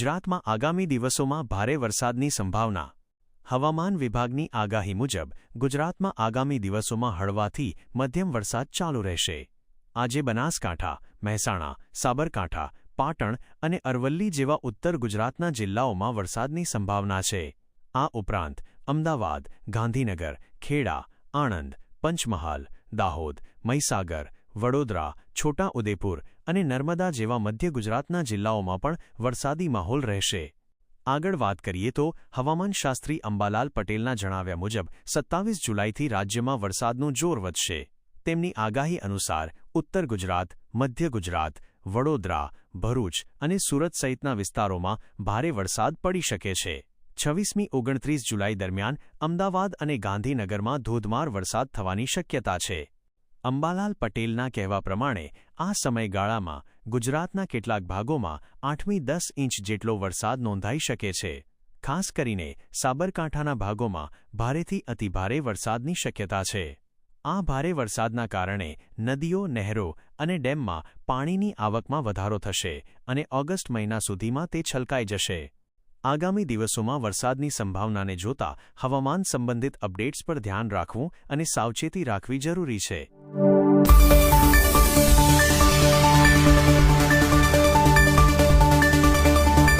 ગુજરાતમાં આગામી દિવસોમાં ભારે વરસાદની સંભાવના. હવામાન વિભાગની આગાહી મુજબ, ગુજરાતમાં આગામી દિવસોમાં હળવાથી મધ્યમ વરસાદ ચાલુ રહેશે. આજે બનાસકાંઠા, મહેસાણા, સાબરકાંઠા, પાટણ અને અરવલ્લી જેવા ઉત્તર ગુજરાતના જિલ્લાઓમાં વરસાદની સંભાવના છે. આ ઉપરાંત, અમદાવાદ, ગાંધીનગર, ખેડા, આણંદ, પંચમહાલ, દાહોદ, મહીસાગર વડોદરા, છોટા ઉદેપુર અને નર્મદા જેવા મધ્ય ગુજરાતના જિલ્લાઓમાં પણ વરસાદી માહોલ રહેશે. આગળ વાત કરીએ તો હવામાનશાસ્ત્રી અંબાલાલ પટેલના જણાવ્યા મુજબ સત્તાવીસ જુલાઈથી રાજ્યમાં વરસાદનું જોર વધશે. તેમની આગાહી અનુસાર ઉત્તર ગુજરાત, મધ્ય ગુજરાત, વડોદરા, ભરૂચ અને સુરત સહિતના વિસ્તારોમાં ભારે વરસાદ પડી શકે છે. છવ્વીસમી ઓગણત્રીસ જુલાઈ દરમિયાન અમદાવાદ અને ગાંધીનગરમાં ધોધમાર વરસાદ થવાની શક્યતા છે. અંબાલાલ પટેલના કહેવા પ્રમાણે, આ સમયગાળામાં ગુજરાતના કેટલાક ભાગોમાં આઠમી દસ ઇંચ જેટલો વરસાદ નોંધાઈ શકે છે. ખાસ કરીને સાબરકાંઠાના ભાગોમાં ભારેથી અતિભારે વરસાદની શક્યતા છે. આ ભારે વરસાદના કારણે નદીઓ, નહેરો અને ડેમમાં પાણીની આવકમાં વધારો થશે અને ઓગસ્ટ મહિના સુધીમાં તે છલકાઈ જશે. આગામી દિવસોમાં વરસાદની સંભાવનાને જોતા હવામાન સંબંધિત અપડેટ્સ પર ધ્યાન રાખવું અને સાવચેતી રાખવી જરૂરી છે.